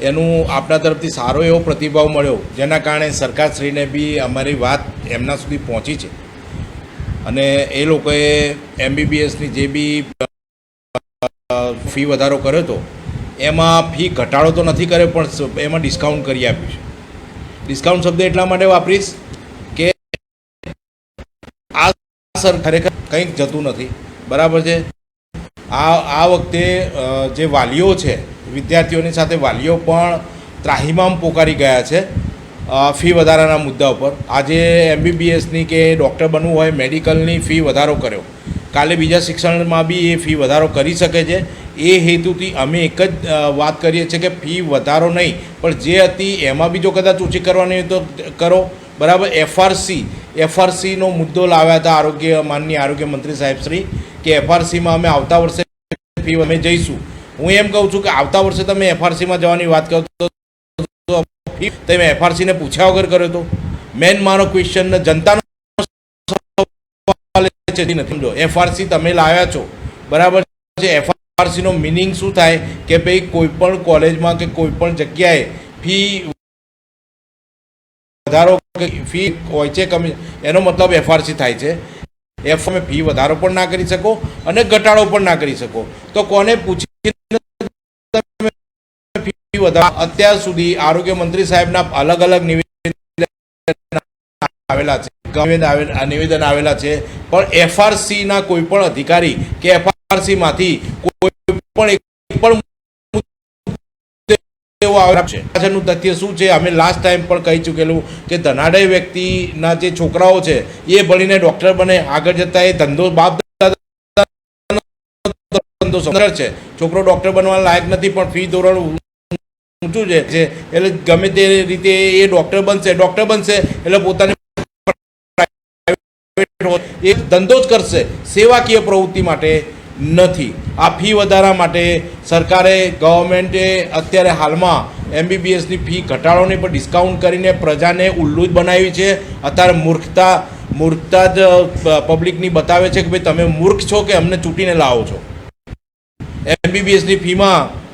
એનું આપણા તરફથી સારો એવો પ્રતિભાવ મળ્યો, જેના કારણે સરકારશ્રીને બી અમારી વાત એમના સુધી પહોંચી છે. અને એ લોકોએ એમબીબીએસની જે બી ફી વધારો કર્યો હતો, એમાં ફી ઘટાડો તો નથી કર્યો, પણ એમાં ડિસ્કાઉન્ટ કરી આપ્યું છે. ડિસ્કાઉન્ટ શબ્દ એટલા માટે વાપરીશ કે આ સર ખરેખર કંઈક જતું નથી. બરાબર છે? આ આ વખતે જે વાલીઓ છે વિદ્યાર્થીઓની સાથે વાલીઓ પણ ત્રાહિમામ પોકારી ગયા છે ફી વધારાના મુદ્દા ઉપર. આજે એમબીબીએસની કે ડૉક્ટર બનવું હોય, મેડિકલની ફી વધારો કર્યો. કાલે બીજા શિક્ષણમાં બી એ ફી વધારો કરી શકે છે. એ હેતુથી અમે એક જ વાત કરીએ છીએ કે ફી વધારો નહીં, પણ જે હતી એમાં બી જો કદાચ ઓછી કરવાની હોય તો કરો. બરાબર એફઆરસી એફઆરસીનો મુદ્દો લાવ્યા હતા આરોગ્ય, માનનીય આરોગ્ય મંત્રી સાહેબ શ્રી, કે એફઆરસીમાં અમે આવતા વર્ષે ફી અમે જઈશું. હું એમ કહું છું કે આવતા વર્ષે તમે એફઆરસીમાં જવાની વાત કરો તો તમે એફઆરસીને પૂછ્યા વગર કર્યો હતો મેન મારો ક્વેશ્ચન જનતાનો સમજો. એફઆરસી તમે લાવ્યા છો. બરાબર છે? એફઆરસીનો મિનિંગ શું થાય? કે ભાઈ કોઈ પણ કોલેજમાં કે કોઈ પણ જગ્યાએ ફી વધારો ફી હોય છે કમી એનો મતલબ એફઆરસી થાય છે. એફ તમે ફી વધારો પણ ના કરી શકો અને ઘટાડો પણ ના કરી શકો. તો કોને પૂછી અત્યાર સુધી આરોગ્ય મંત્રી સાહેબના અલગ અલગ નિવેદન આવેલા છે. નિવેદન આવેલ- છે. પણ એફઆરસી ના કોઈ પણ અધિકારી કે એફઆરસીમાંથી કોઈ પણ પણ પાછળનું તથ્ય શું છે? અમે લાસ્ટ ટાઈમ પણ કહી ચૂકેલું કે ધનાઢ્ય વ્યક્તિના જે છોકરાઓ છે, એ ભણીને ડોક્ટર બને. આગળ જતા એ ધંધો બાપ ધંધો છે. છોકરો ડૉક્ટર બનવા લાયક નથી, પણ ફી ધોરણ ઊંચું છે એટલે ગમે તે રીતે એ ડૉક્ટર બનશે ડૉક્ટર બનશે એટલે પોતાની એ ધંધો જ કરશે. સેવાકીય પ્રવૃત્તિ માટે નથી. આ ફી વધારા માટે સરકારે ગવર્મેન્ટે અત્યારે હાલમાં એમબીબીએસની ફી ઘટાડોની પણ ડિસ્કાઉન્ટ કરીને પ્રજાને ઉલ્લુ જ બનાવી છે. અત્યારે મૂર્ખતા મૂર્ખતા જ પબ્લિકની બતાવે છે કે ભાઈ તમે મૂર્ખ છો કે અમને ચૂંટીને લાવો છો. એમબીબીએસની ફીમાં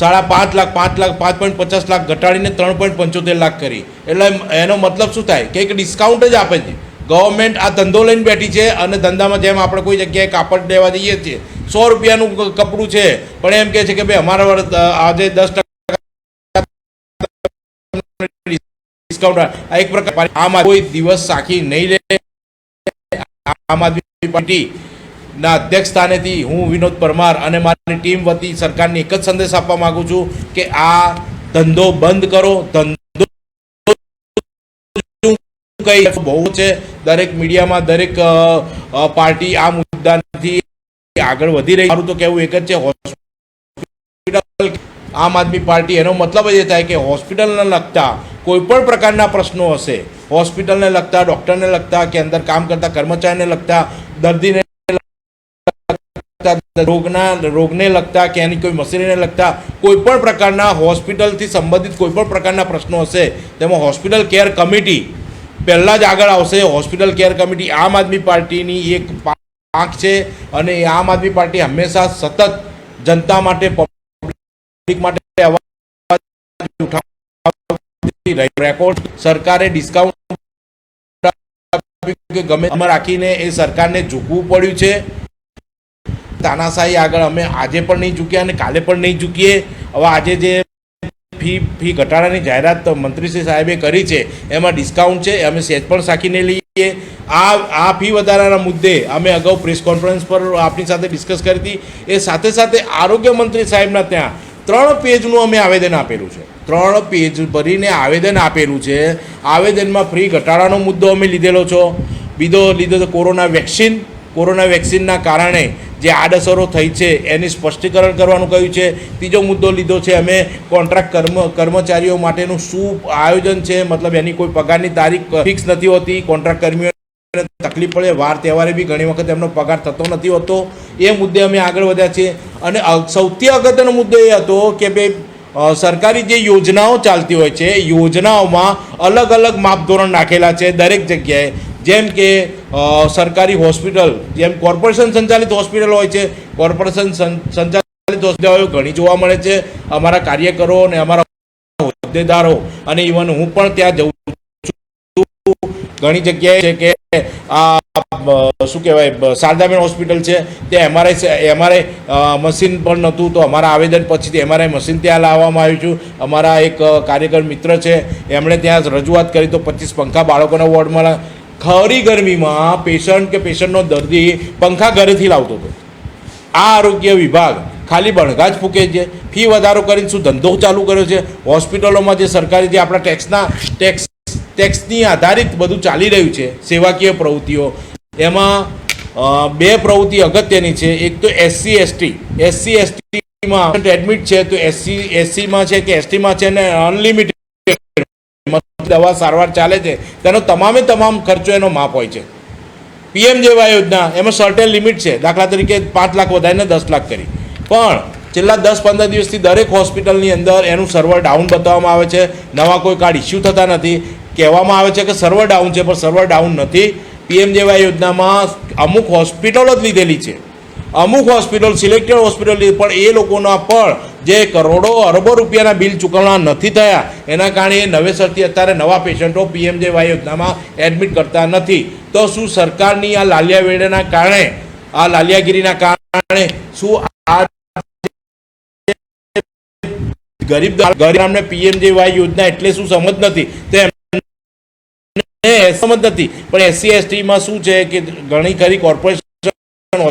સાડા પાંચ લાખ પાંચ લાખ, પાંચ પોઈન્ટ પચાસ લાખ ઘટાડીને ત્રણ પોઈન્ટ પંચોતેર લાખ કરી. એટલે એનો મતલબ શું થાય? કે એક ડિસ્કાઉન્ટ જ આપે છે. ગવર્મેન્ટ આ ધંધો લઈને બેઠી છે અને ધંધામાં જેમ આપણે કોઈ જગ્યાએ કાપડ લેવા જઈએ છીએ, સો રૂપિયાનું કપડું છે, પણ એમ કહે છે કે ભાઈ અમારા આજે દસ ટકા ડિસ્કાઉન્ટ આ એક પ્રકાર, આમ કોઈ દિવસ સાખી નહીં લે. આમ આદમી પાર્ટી ના અધ્યક્ષ સ્થાનેથી હું વિનોદ પરમાર અને મારી ટીમ વતી સરકારને એક જ સંદેશ આપવા માગું છું કે આ ધંધો બંધ કરો. ધંધો કઈ બહુ છે. દરેક મીડિયામાં દરેક પાર્ટી આ મુદ્દાથી આગળ વધી રહી મારું તો કહેવું એક જ છે, હોસ્પિટલ આમ આદમી પાર્ટી એનો મતલબ જ એ થાય કે હોસ્પિટલને લગતા કોઈ પણ પ્રકારના પ્રશ્નો હશે, હોસ્પિટલને લગતા, ડૉક્ટરને લગતા કે અંદર કામ કરતા કર્મચારીને લગતા દર્દીને રોગના, રોગને લગતા કે એની કોઈ મશીનરીને લગતા કોઈ પણ પ્રકારના હોસ્પિટલથી સંબંધિત કોઈ પણ પ્રકારના પ્રશ્નો હશે, તેમાં હોસ્પિટલ કેર કમિટી પહેલાં જ આગળ આવશે. હોસ્પિટલ કેર કમિટી આમ આદમી પાર્ટીની એક પાંખ છે અને એ આમ આદમી પાર્ટી હંમેશા સતત જનતા માટે પબ્લિક માટે રેકોર્ડ સરકારે ડિસ્કાઉન્ટ ગમે રાખીને એ સરકારને ઝૂકવું પડ્યું છે. તાનાશાહી આગળ અમે આજે પણ નહીં ચૂક્યા અને કાલે પણ નહીં ચૂકીએ હવે આજે જે ફી ફી ઘટાડાની જાહેરાત મંત્રીશ્રી સાહેબે કરી છે, એમાં ડિસ્કાઉન્ટ છે, અમે સેજ પણ સાખીને લઈએ. આ આ ફી વધારાના મુદ્દે અમે અગાઉ પ્રેસ કોન્ફરન્સ પર આપની સાથે ડિસ્કસ કરી હતી. એ સાથે સાથે આરોગ્ય મંત્રી સાહેબના ત્યાં ત્રણ પેજનું અમે આવેદન આપેલું છે. ત્રણ પેજ ભરીને આવેદન આપેલું છે. આવેદનમાં ફ્રી ઘટાડાનો મુદ્દો અમે લીધેલો છો. બીજો, લીધો તો કોરોના વેક્સિન કોરોના વેક્સિનના કારણે જે આડઅસરો થઈ છે, એની સ્પષ્ટીકરણ કરવાનું કહ્યું છે. ત્રીજો મુદ્દો લીધો છે, અમે કોન્ટ્રાક્ટ કર્મ, કર્મચારીઓ માટેનું શું આયોજન છે? મતલબ એની કોઈ પગારની તારીખ ફિક્સ નથી હોતી. કોન્ટ્રાક્ટ કર્મીઓને તકલીફ પડે. વાર તહેવારે બી ઘણી વખત એમનો પગાર થતો નથી હોતો. એ મુદ્દે અમે આગળ વધ્યા છીએ. અને સૌથી અગત્યનો મુદ્દો એ હતો કે, ભાઈ સરકારી જે યોજનાઓ ચાલતી હોય છે યોજનાઓમાં અલગ અલગ માપધોરણ નાખેલા છે દરેક જગ્યાએ. જેમ કે સરકારી હોસ્પિટલ, જેમ કોર્પોરેશન સંચાલિત હોસ્પિટલ હોય છે, કોર્પોરેશન સંચાલિત હોસ્પિટલ ઘણી જોવા મળે છે. અમારા કાર્યકરો અને અમારા હોદ્દેદારો અને ઇવન હું પણ ત્યાં જઉં છું. ઘણી જગ્યાએ છે કે, આ શું કહેવાય શારદાબેન હોસ્પિટલ છે, ત્યાં એમઆરઆઈ એમઆરઆઈ મશીન પણ નહોતું, તો અમારા આવેદન પછીથી એમઆરઆઈ મશીન ત્યાં લાવવામાં આવ્યું છું. અમારા એક કાર્યકર મિત્ર છે, એમણે ત્યાં રજૂઆત કરી, તો પચીસ પંખા બાળકોના વોર્ડમાં ખરી ગરમીમાં પેશન્ટ કે પેશન્ટનો દર્દી પંખા ઘરેથી લાવતો હતો. આ આરોગ્ય વિભાગ ખાલી બણગા જ ફૂકે છે, ફી વધારો કરીને શું ધંધો ચાલુ કર્યો છે? હોસ્પિટલોમાં જે સરકારી જે આપણા ટેક્સના ટેક્સ ટેક્સની આધારિત બધું ચાલી રહ્યું છે, સેવાકીય પ્રવૃત્તિઓ એમાં બે પ્રવૃત્તિ અગત્યની છે. એક તો એસસી એસટી એસસી એસટીમાં એડમિટ છે તો એસસી એસસીમાં છે કે એસટીમાં છે ને અનલિમિટેડ દવા સારવાર ચાલે છે. તેનો તમામે તમામ ખર્ચો એનો માફ હોય છે. પીએમ જેવા યોજના, એમાં સર્ટેન લિમિટ છે. દાખલા તરીકે પાંચ લાખ વધારીને દસ લાખ કરી. પણ છેલ્લા દસ પંદર દિવસથી દરેક હોસ્પિટલની અંદર એનું સર્વર ડાઉન બતાવવામાં આવે છે. નવા કોઈ કાર્ડ ઇસ્યુ થતા નથી. કહેવામાં આવે છે કે સર્વર ડાઉન છે, પણ સર્વર ડાઉન નથી. પીએમ જેવા યોજનામાં અમુક હોસ્પિટલો જ લીધેલી છે. અમુક હોસ્પિટલ, સિલેક્ટેડ હોસ્પિટલ પણ એ લોકોના પણ જે કરોડો, અરબો રૂપિયાના બિલ ચૂકવણા નથી થયા, એના કારણે એ નવેસરથી અત્યારે નવા પેશન્ટો પીએમજેવાય યોજનામાં એડમિટ કરતા નથી. તો શું સરકારની આ લાલિયા વેડના કારણે, આ લાલિયાગીરીના કારણે શું આ ગરીબ પીએમ પીએમજેવાય યોજના એટલે શું સમજ નથી? તો એમને સમજ નથી. પણ એસસી એસટીમાં શું છે કે ઘણી ખરી કોર્પોરેશન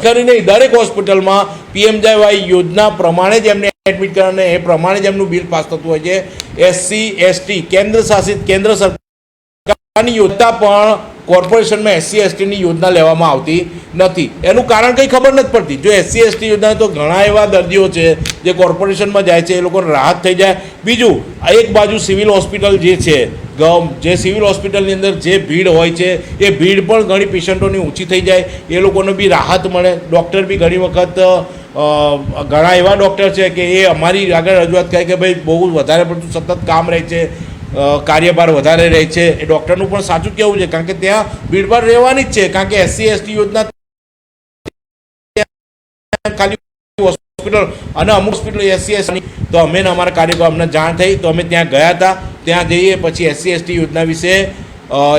કરીને દરેક હોસ્પિટલમાં પીએમજેવાય યોજના પ્રમાણે જ એમને એડમિટ કરવાને એ પ્રમાણે જ એમનું બિલ પાસ થતું હોય છે. એસસી એસટી કેન્દ્ર શાસિત કેન્દ્ર સરકારની યોજના પણ કોર્પોરેશનમાં એસસી એસટીની યોજના લેવામાં આવતી નથી. એનું કારણ કંઈ ખબર નથી પડતી. જો એસસી એસટી યોજના તો ઘણા એવા દર્દીઓ છે જે કોર્પોરેશનમાં જાય છે, એ લોકોને રાહત થઈ જાય. બીજું એક બાજુ સિવિલ હોસ્પિટલ જે છે, ગમ, જે સિવિલ હોસ્પિટલની અંદર જે ભીડ હોય છે, એ ભીડ પણ ઘણી પેશન્ટોની ઊંચી થઈ જાય. એ લોકોને બી રાહત મળે. ડૉક્ટર બી ઘણી વખત ઘણા એવા ડૉક્ટર છે કે એ અમારી આગળ રજૂઆત કરે કે ભાઈ બહુ વધારે પડતું સતત કામ રહે છે. કાર્યભાર વધારે રહે છે. એ ડૉક્ટરનું પણ સાચું કહેવું છે, કારણ કે ત્યાં ભીડભાડ રહેવાની જ છે. કારણ કે એસસી, એસટી યોજના ખાલી હોસ્પિટલ અને અમુક હોસ્પિટલ એસસી, એસટી. તો અમે અમારા કાર્યક્રમ અમને જાણ થઈ, તો અમે ત્યાં ગયા હતા. ત્યાં જઈએ, પછી એસસી, એસટી યોજના વિશે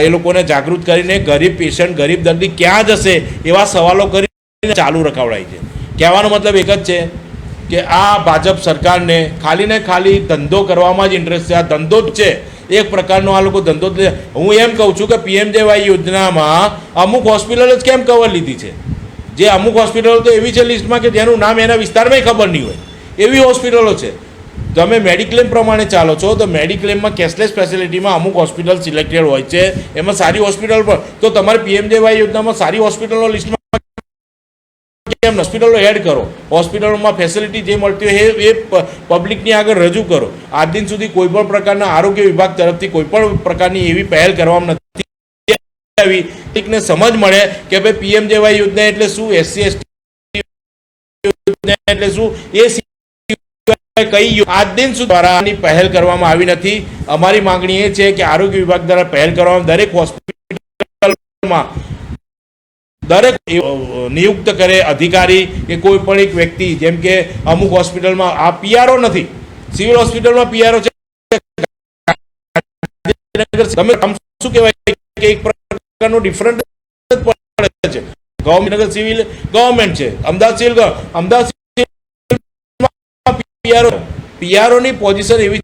એ લોકોને જાગૃત કરીને ગરીબ પેશન્ટ, ગરીબ દર્દી ક્યાં જશે એવા સવાલો કરીને ચાલુ રખાવડાય છે. કહેવાનો મતલબ એક જ છે કે આ ભાજપ સરકારને ખાલી ને ખાલી ધંધો કરવામાં જ ઇન્ટરેસ્ટ છે. આ ધંધો જ છે. એક પ્રકારનો આ લોકો ધંધો જ હું એમ કહું છું કે પીએમજેવાય યોજનામાં અમુક હોસ્પિટલ જ કેમ કવર લીધી છે? જે અમુક હોસ્પિટલો તો એવી છે લિસ્ટમાં કે જેનું નામ એના વિસ્તારમાં ખબર નહીં હોય. એવી હોસ્પિટલો છે. તમે મેડિક્લેમ પ્રમાણે ચાલો છો તો મેડિક્લેમમાં કેશલેસ ફેસિલિટીમાં અમુક હોસ્પિટલ સિલેક્ટેડ હોય છે. એમાં સારી હોસ્પિટલ પણ તો તમારે પીએમજેવાય યોજનામાં સારી હોસ્પિટલો લિસ્ટમાં કેમ હોસ્પિટલો એડ કરો. હોસ્પિટલોમાં ફેસિલિટી જે મળતી હોય એ પબ્લિકની આગળ રજૂ કરો. આજ દિન સુધી કોઈપણ પ્રકારના આરોગ્ય વિભાગ તરફથી કોઈ પણ પ્રકારની એવી પહેલ કરવામાં નથી આવી. એકને સમજ મળે કે ભાઈ પીએમજેવાય યોજના એટલે શું? એસસી, એસટી એટલે શું? એ કઈ આજ દિન સુધી દ્વારા પહેલ કરવામાં આવી નથી. અમારી માંગણી એ છે કે આરોગ્ય વિભાગ દ્વારા પહેલ કરવામાં દરેક હોસ્પિટલમાં દરેક નિયુક્ત કરે અધિકારી કે કોઈ પણ એક વ્યક્તિ, જેમ કે અમુક હોસ્પિટલમાં આ પીઆરઓ નથી. સિવિલ હોસ્પિટલમાં પીઆરઓ છે. તમે શું કહેવાય કે એક પ્રકારનો ડિફરન્ટ પડે છે. ગવર્મેન્ટ સિવિલ ગવર્મેન્ટ છે. Ahmedabad civil Ahmedabad PRO. પીઆરઓની position એવી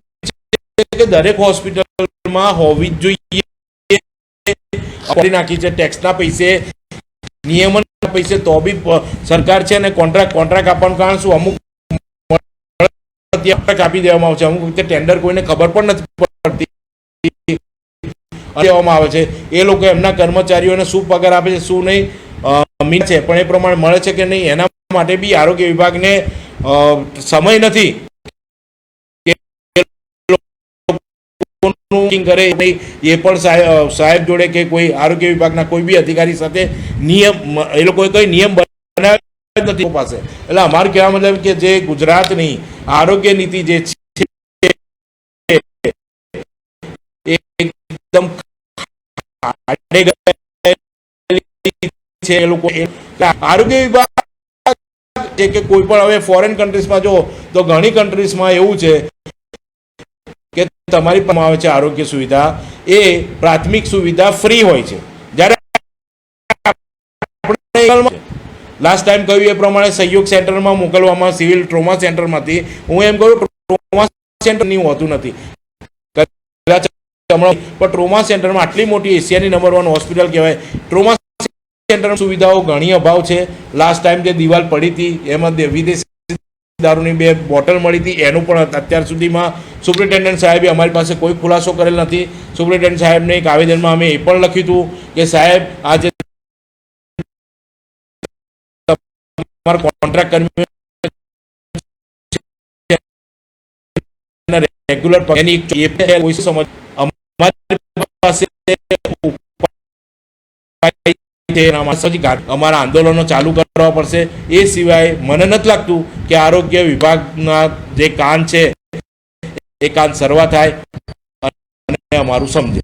છે કે દરેક હોસ્પિટલમાં હોવી જ જોઈએ. નાખી છે ટેક્સના પૈસે નિયમન પૈસે તો બી સરકાર છે ને કોન્ટ્રાક્ટ કોન્ટ્રાક્ટ આપવાનું કારણ શું? અમુક આપી દેવામાં આવે છે. અમુક વખતે ટેન્ડર કોઈને ખબર પણ નથી પડતી. દેવામાં આવે છે. એ લોકો એમના કર્મચારીઓને શું પગાર આપે છે, શું નહીં મીન છે. પણ એ પ્રમાણે મળે છે કે નહીં, એના માટે બી આરોગ્ય વિભાગને સમય નથી કે એ checking કરે નહીં. એ પણ સાહેબ જોડે કે કોઈ આરોગ્ય વિભાગના કોઈ બી અધિકારી સાથે નિયમ એ લોકોએ કોઈ નિયમ બનાવ્યો નથી પાસે. એટલે અમારું કહેવા મતલબ કે જે ગુજરાતની આરોગ્ય નીતિ જે છે એકદમ છે એ લોકો. આરોગ્ય વિભાગ કે કોઈ પણ, હવે ફોરેન કન્ટ્રીઝમાં જો, તો ઘણી કન્ટ્રીઝમાં એવું છે તમારી પાસે આવે છે આરોગ્ય સુવિધા, એ પ્રાથમિક સુવિધા ફ્રી હોય છે. જ્યારે લાસ્ટ ટાઈમ કહ્યું એ પ્રમાણે સહયોગ સેન્ટરમાં મોકલવામાં, સિવિલ ટ્રોમા સેન્ટરમાંથી. હું એમ કહું ટ્રોમા સેન્ટર નહીં હોતું નથી. પણ ટ્રોમા સેન્ટરમાં આટલી મોટી એશિયાની નંબર વન હોસ્પિટલ કહેવાય. ટ્રોમા સેન્ટર સુવિધાઓ ઘણી અભાવ છે. લાસ્ટ ટાઈમ જે દિવાલ પડી હતી, એમાં વિદેશી દારૂની બે બોટલ મળી હતી. એનું પણ અત્યાર સુધીમાં સુપ્રિન્ટેન્ડન્ટ સાહેબે અમારી પાસે કોઈ ખુલાસો કરેલ નથી. સુપ્રિન્ટેન્ડન્ટ સાહેબને એક આવેદનમાં અમે એ પણ લખ્યું હતું કે સાહેબ આ જે કોન્ટ્રાક્ટ કર્મી રેગ્યુલર એની સમજ અમારી એના માટે અમારા આંદોલનો ચાલુ કરવા પડશે. એ સિવાય મને નથી લાગતું કે આરોગ્ય વિભાગના જે કાન છે, એ કાન સર્વા થાય અને અમારું સમજે.